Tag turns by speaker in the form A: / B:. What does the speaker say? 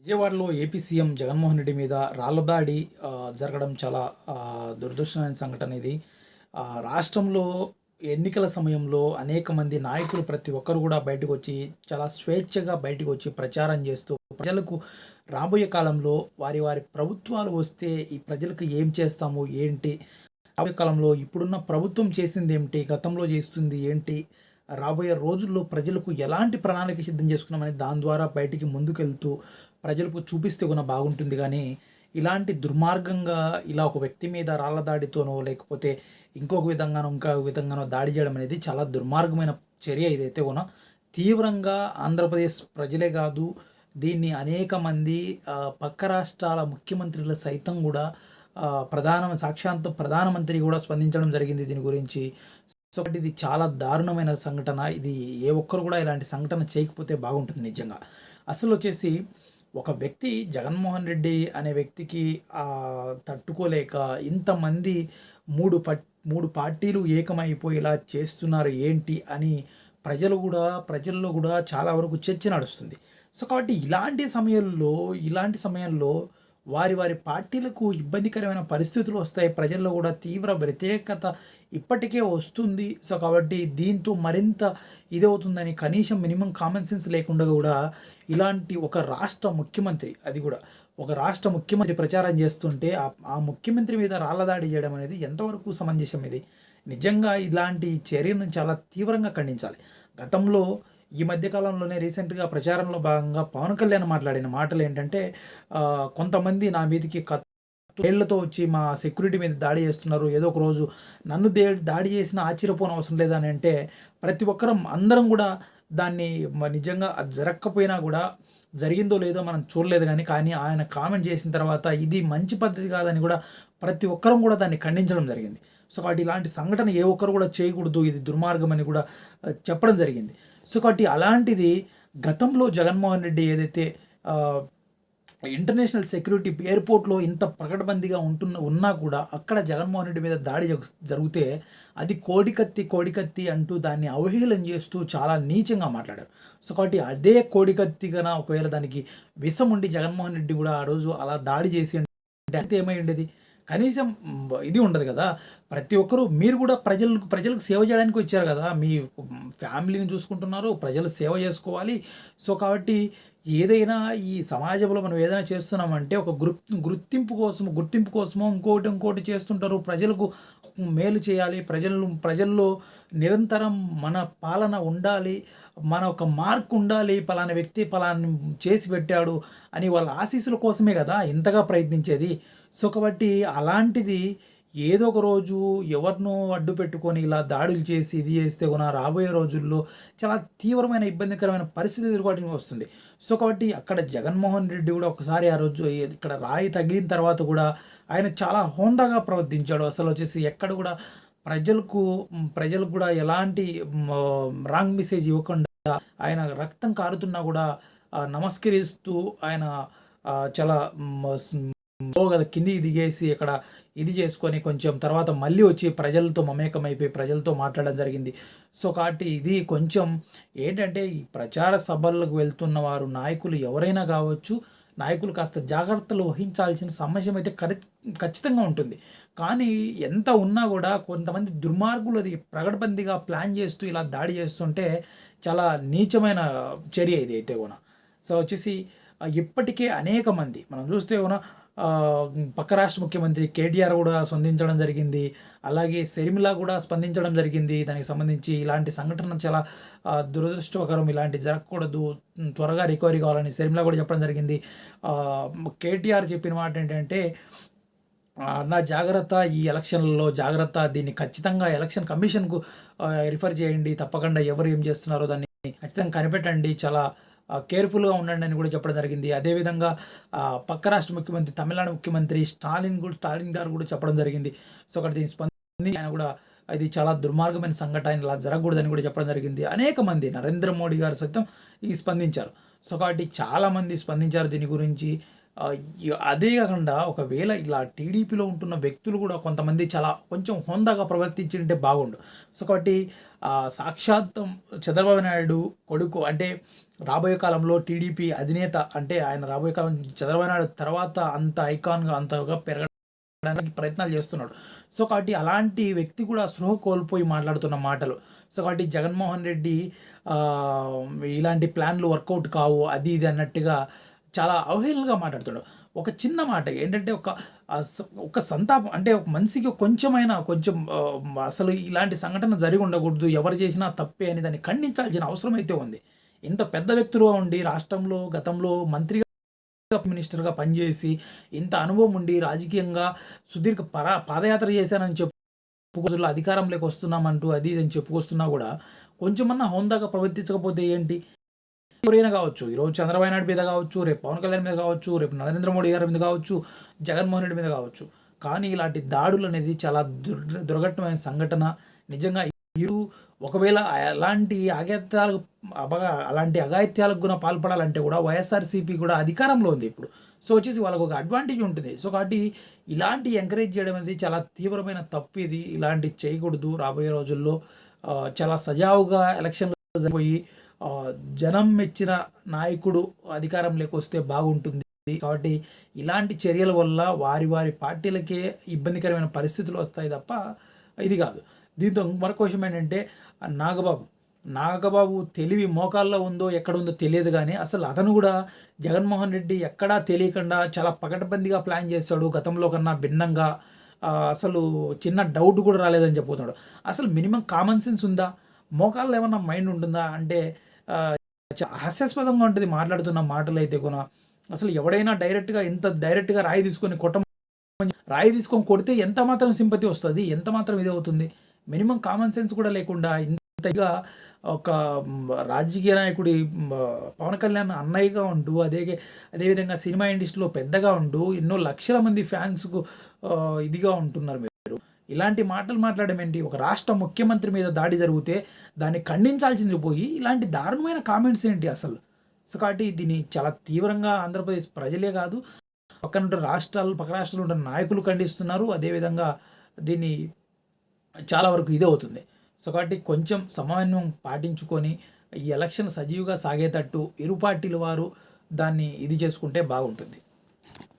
A: విజయవాడలో AP CM Jaganmohan Reddy మీద రాళ్ళ దాడి జరగడం చాలా దురదృష్టమైన సంఘటన ఇది. రాష్ట్రంలో ఎన్నికల సమయంలో అనేక మంది నాయకులు ప్రతి ఒక్కరు కూడా బయటకు వచ్చి చాలా స్వేచ్ఛగా బయటకు వచ్చి ప్రచారం చేస్తూ ప్రజలకు రాబోయే కాలంలో వారి వారి ప్రభుత్వాలు వస్తే ఈ ప్రజలకు ఏం చేస్తాము ఏంటి? రాబోయే కాలంలో ఇప్పుడున్న ప్రభుత్వం చేసింది ఏమిటి? గతంలో చేస్తుంది ఏంటి? రాబోయే రోజుల్లో ప్రజలకు ఎలాంటి ప్రణాళిక సిద్ధం చేసుకున్నామని దాని ద్వారా బయటికి ముందుకెళ్తూ ప్రజలకు చూపిస్తే కూడా బాగుంటుంది. కానీ ఇలాంటి దుర్మార్గంగా ఇలా ఒక వ్యక్తి మీద రాళ్ళ దాడితోనో లేకపోతే ఇంకొక విధంగానో ఇంకా విధంగానో దాడి చేయడం అనేది చాలా దుర్మార్గమైన చర్య ఇదైతే కూడా. తీవ్రంగా ఆంధ్రప్రదేశ్ ప్రజలే కాదు దీన్ని అనేక మంది పక్క రాష్ట్రాల ముఖ్యమంత్రులు సైతం కూడా ప్రధాన సాక్షాంత ప్రధానమంత్రి కూడా స్పందించడం జరిగింది దీని గురించి. సో ఇది చాలా దారుణమైన సంఘటన. ఇది ఏ ఒక్కరు కూడా ఇలాంటి సంఘటన చేయకపోతే బాగుంటుంది నిజంగా. అసలు వచ్చేసి ఒక వ్యక్తి జగన్మోహన్ రెడ్డి అనే వ్యక్తికి తట్టుకోలేక ఇంతమంది మూడు పట్ మూడు పార్టీలు ఏకమైపోయి ఇలా చేస్తున్నారు ఏంటి అని ప్రజలు కూడా ప్రజల్లో కూడా చాలా వరకు చర్చ నడుస్తుంది. సో కాబట్టి ఇలాంటి సమయంలో ఇలాంటి సమయంలో వారి వారి పార్టీలకు ఇబ్బందికరమైన పరిస్థితులు వస్తాయి. ప్రజల్లో కూడా తీవ్ర వ్యతిరేకత ఇప్పటికే వస్తుంది. సో కాబట్టి దీంతో మరింత ఇదవుతుందని కనీసం మినిమం కామన్ సెన్స్ లేకుండా కూడా ఇలాంటి ఒక రాష్ట్ర ముఖ్యమంత్రి అది కూడా ఒక రాష్ట్ర ముఖ్యమంత్రి ప్రచారం చేస్తుంటే ఆ ముఖ్యమంత్రి మీద రాళ్ళదాడి చేయడం అనేది ఎంతవరకు సమంజసం ఇది? నిజంగా ఇలాంటి చర్యను చాలా తీవ్రంగా ఖండించాలి. గతంలో ఈ మధ్యకాలంలోనే రీసెంట్గా ప్రచారంలో భాగంగా పవన్ కళ్యాణ్ మాట్లాడిన మాటలు ఏంటంటే కొంతమంది నా మీదకి కత్ ఏళ్ళతో వచ్చి మా సెక్యూరిటీ మీద దాడి చేస్తున్నారు. ఏదో ఒక రోజు నన్ను దే దాడి చేసిన ఆశ్చర్యపోని అవసరం లేదని అంటే ప్రతి ఒక్కరం అందరం కూడా దాన్ని నిజంగా జరగకపోయినా కూడా జరిగిందో లేదో మనం చూడలేదు కానీ కానీ ఆయన కామెంట్ చేసిన తర్వాత ఇది మంచి పద్ధతి కాదని కూడా ప్రతి ఒక్కరం కూడా దాన్ని ఖండించడం జరిగింది. సో కాబట్టి ఇలాంటి సంఘటన ఏ ఒక్కరు కూడా చేయకూడదు. ఇది దుర్మార్గం అని కూడా చెప్పడం జరిగింది. సో కాబట్టి అలాంటిది గతంలో జగన్మోహన్ రెడ్డి ఏదైతే ఇంటర్నేషనల్ సెక్యూరిటీ ఎయిర్పోర్ట్లో ఇంత ప్రకటబందీగా ఉంటున్న ఉన్నా కూడా అక్కడ జగన్మోహన్ రెడ్డి మీద దాడి జరిగితే అది కోడికత్తి కోడికత్తి అంటూ దాన్ని అవహేళన చేస్తూ చాలా నీచంగా మాట్లాడారు. సో కాబట్టి అదే కోడికత్తిగా ఒకవేళ దానికి విషం ఉండి జగన్మోహన్ రెడ్డి కూడా ఆ రోజు అలా దాడి చేసి అంటే ఏమై ఉండేది కనీసం ఇది ఉండదు కదా. ప్రతి ఒక్కరూ మీరు కూడా ప్రజలకు ప్రజలకు సేవ చేయడానికి వచ్చారు కదా. మీ ఫ్యామిలీని చూసుకుంటున్నారు ప్రజలు సేవ చేసుకోవాలి. సో కాబట్టి ఏదైనా ఈ సమాజంలో మనం ఏదైనా చేస్తున్నామంటే ఒక గుర్ గుర్తింపు కోసం గుర్తింపు కోసమో ఇంకోటి ఇంకోటి చేస్తుంటారు. ప్రజలకు మేలు చేయాలి. ప్రజలు ప్రజల్లో నిరంతరం మన పాలన ఉండాలి. మన ఒక మార్క్ ఉండాలి పలానా వ్యక్తి పలాని చేసి పెట్టాడు అని వాళ్ళ ఆశీస్సుల కోసమే కదా ఇంతగా ప్రయత్నించేది. సో కాబట్టి అలాంటిది ఏదో ఒక రోజు ఎవరినో అడ్డు పెట్టుకొని ఇలా దాడులు చేసి ఇది చేస్తే కూడా రాబోయే రోజుల్లో చాలా తీవ్రమైన ఇబ్బందికరమైన పరిస్థితి ఎదుర్కోవడానికి వస్తుంది. సో కాబట్టి అక్కడ జగన్మోహన్ రెడ్డి కూడా ఒకసారి ఆ రోజు ఇక్కడ రాయి తగిలిన తర్వాత కూడా ఆయన చాలా హోందాగా ప్రవర్తించాడు. అసలు వచ్చేసి ఎక్కడ కూడా ప్రజలకు ప్రజలకు కూడా ఎలాంటి రాంగ్ మెసేజ్ ఇవ్వకుండా ఆయన రక్తం కారుతున్నా కూడా నమస్కరిస్తూ ఆయన చాలా కదా కిందికి దిగేసి ఇక్కడ ఇది చేసుకొని కొంచెం తర్వాత మళ్ళీ వచ్చి ప్రజలతో మమేకమైపోయి ప్రజలతో మాట్లాడడం జరిగింది. సో కాబట్టి ఇది కొంచెం ఏంటంటే ఈ ప్రచార సభలకు వెళ్తున్న వారు నాయకులు ఎవరైనా కావచ్చు నాయకులు కాస్త జాగ్రత్తలు వహించాల్సిన సమస్య అయితే ఖచ్చితంగా ఉంటుంది. కానీ ఎంత ఉన్నా కూడా కొంతమంది దుర్మార్గులు అది ప్రగడబందిగా ప్లాన్ చేస్తూ ఇలా దాడి చేస్తుంటే చాలా నీచమైన చర్య ఇది అయితే కూడా. సో వచ్చేసి ఇప్పటికే అనేక మంది. మనం చూస్తే ఉన్న పక్క రాష్ట్ర ముఖ్యమంత్రి కేటీఆర్ కూడా స్పందించడం జరిగింది. అలాగే శర్మిల కూడా స్పందించడం జరిగింది. దానికి సంబంధించి ఇలాంటి సంఘటన చాలా దురదృష్టకరం. ఇలాంటి జరగకూడదు. త్వరగా రికవరీ కావాలని శర్మిల కూడా చెప్పడం జరిగింది. కేటీఆర్ చెప్పిన మాట ఏంటంటే నా జాగ్రత్త ఈ ఎలక్షన్లలో జాగ్రత్త. దీన్ని ఖచ్చితంగా ఎలక్షన్ కమిషన్కు రిఫర్ చేయండి. తప్పకుండా ఎవరు ఏం చేస్తున్నారో దాన్ని ఖచ్చితంగా కనిపెట్టండి. చాలా కేర్ఫుల్గా ఉండండి అని కూడా చెప్పడం జరిగింది. అదేవిధంగా పక్క రాష్ట్ర ముఖ్యమంత్రి తమిళనాడు ముఖ్యమంత్రి స్టాలిన్ కూడా స్టాలిన్ గారు కూడా చెప్పడం జరిగింది. సో అక్కడ దీన్ని స్పందించి ఆయన కూడా ఇది చాలా దుర్మార్గమైన సంఘటన ఇలా జరగకూడదని కూడా చెప్పడం జరిగింది. అనేక మంది నరేంద్ర మోడీ గారు సైతం ఈ స్పందించారు. సో కాబట్టి చాలామంది స్పందించారు దీని గురించి. అదే కాకుండా ఒకవేళ ఇలా టీడీపీలో ఉంటున్న వ్యక్తులు కూడా కొంతమంది చాలా కొంచెం హోందాగా ప్రవర్తించింటే బాగుండు. సో కాబట్టి సాక్షాత్తం చంద్రబాబు నాయుడు కొడుకు అంటే రాబోయే కాలంలో టీడీపీ అధినేత అంటే ఆయన రాబోయే కాలం చంద్రబాబు నాయుడు తర్వాత అంత ఐకాన్గా అంతగా పెరగడానికి ప్రయత్నాలు చేస్తున్నాడు. సో కాబట్టి అలాంటి వ్యక్తి కూడా స్పృహ కోల్పోయి మాట్లాడుతున్న మాటలు. సో కాబట్టి జగన్మోహన్ రెడ్డి ఇలాంటి ప్లాన్లు వర్కౌట్ కావు అది ఇది అన్నట్టుగా చాలా అవహేళనగా మాట్లాడుతున్నాడు ఒక చిన్న మాట ఏంటంటే ఒక ఒక సంతాపం అంటే ఒక మనిషికి కొంచెమైనా కొంచెం అసలు ఇలాంటి సంఘటన జరిగి ఉండకూడదు ఎవరు చేసినా తప్పే అని దాన్ని ఖండించాల్సిన అవసరం అయితే ఉంది. ఇంత పెద్ద వ్యక్తులుగా ఉండి రాష్ట్రంలో గతంలో మంత్రిగా మినిస్టర్గా పనిచేసి ఇంత అనుభవం ఉండి రాజకీయంగా సుదీర్ఘ పరా పాదయాత్ర చేశానని చెప్పు రోజుల్లో అధికారంలోకి వస్తున్నామంటూ అది ఇది అని చెప్పుకొస్తున్నా కూడా కొంచెమన్నా హోందాగా ప్రవర్తించకపోతే ఏంటి? ఎవరైనా కావచ్చు ఈరోజు చంద్రబాబు నాయుడు మీద కావచ్చు రేపు పవన్ కళ్యాణ్ మీద కావచ్చు రేపు నరేంద్ర మోడీ గారి మీద కావచ్చు జగన్మోహన్ రెడ్డి మీద కావచ్చు. కానీ ఇలాంటి దాడులు అనేది చాలా దుర్ దుర్ఘటమైన సంఘటన. నిజంగా మీరు ఒకవేళ అలాంటి అగత్యాలకు అబగా అలాంటి అగాయిత్యాలకు కూడా పాల్పడాలంటే కూడా వైఎస్ఆర్సీపీ కూడా అధికారంలో ఉంది ఇప్పుడు. సో వచ్చేసి వాళ్ళకు ఒక అడ్వాంటేజ్ ఉంటుంది. సో కాబట్టి ఇలాంటి ఎంకరేజ్ చేయడం అనేది చాలా తీవ్రమైన తప్పు ఇది. ఇలాంటి చేయకూడదు రాబోయే రోజుల్లో. చాలా సజావుగా ఎలక్షన్లు జరిగిపోయి జనం మెచ్చిన నాయకుడు అధికారంలోకి వస్తే బాగుంటుంది. కాబట్టి ఇలాంటి చర్యల వల్ల వారి వారి పార్టీలకే ఇబ్బందికరమైన పరిస్థితులు వస్తాయి తప్ప ఇది కాదు. దీంతో మరొక విషయం ఏంటంటే నాగబాబు నాగబాబు తెలివి మోకాల్లో ఉందో ఎక్కడ ఉందో తెలియదు కానీ అసలు అతను కూడా జగన్మోహన్ రెడ్డి ఎక్కడా తెలియకుండా చాలా పకడ్బందీగా ప్లాన్ చేస్తాడు. గతంలో కన్నా భిన్నంగా అసలు చిన్న డౌట్ కూడా రాలేదని చెప్పుతున్నాడు అసలు మినిమం కామన్ సెన్స్ ఉందా? మోకాల్లో ఏమన్నా మైండ్ ఉంటుందా? అంటే హాస్యాస్పదంగా ఉంటుంది మాట్లాడుతున్న మాటలు అయితే కూడా. అసలు ఎవడైనా డైరెక్ట్గా ఇంత డైరెక్ట్గా రాయి తీసుకొని కొట్ట రాయి తీసుకొని కొడితే ఎంత మాత్రం సింపతి వస్తుంది ఎంత మాత్రం ఇది అవుతుంది? మినిమం కామన్ సెన్స్ కూడా లేకుండా ఇంతగా ఒక రాజకీయ నాయకుడి పవన్ కళ్యాణ్ అన్నయ్యగా ఉండు అదే అదేవిధంగా సినిమా ఇండస్ట్రీలో పెద్దగా ఉండు ఎన్నో లక్షల మంది ఫ్యాన్స్కు ఇదిగా ఉంటున్నారు మీరు. ఇలాంటి మాటలు మాట్లాడడం ఏంటి? ఒక రాష్ట్ర ముఖ్యమంత్రి మీద దాడి జరిగితే దాన్ని ఖండించాల్సింది పోయి ఇలాంటి దారుణమైన కామెంట్స్ ఏంటి అసలు? సో కాబట్టి దీన్ని చాలా తీవ్రంగా ఆంధ్రప్రదేశ్ ప్రజలే కాదు పక్కన రాష్ట్రాలు పక్క రాష్ట్రాలు ఉంటున్న నాయకులు ఖండిస్తున్నారు. అదేవిధంగా దీన్ని చాలా వరకు ఇదే అవుతుంది. సో కాబట్టి కొంచెం సమన్వయం పాటించుకొని ఈ ఎలక్షన్ సజీవుగా సాగేటట్టు ఇరు పార్టీల వారు దాన్ని ఇది చేసుకుంటే బాగుంటుంది.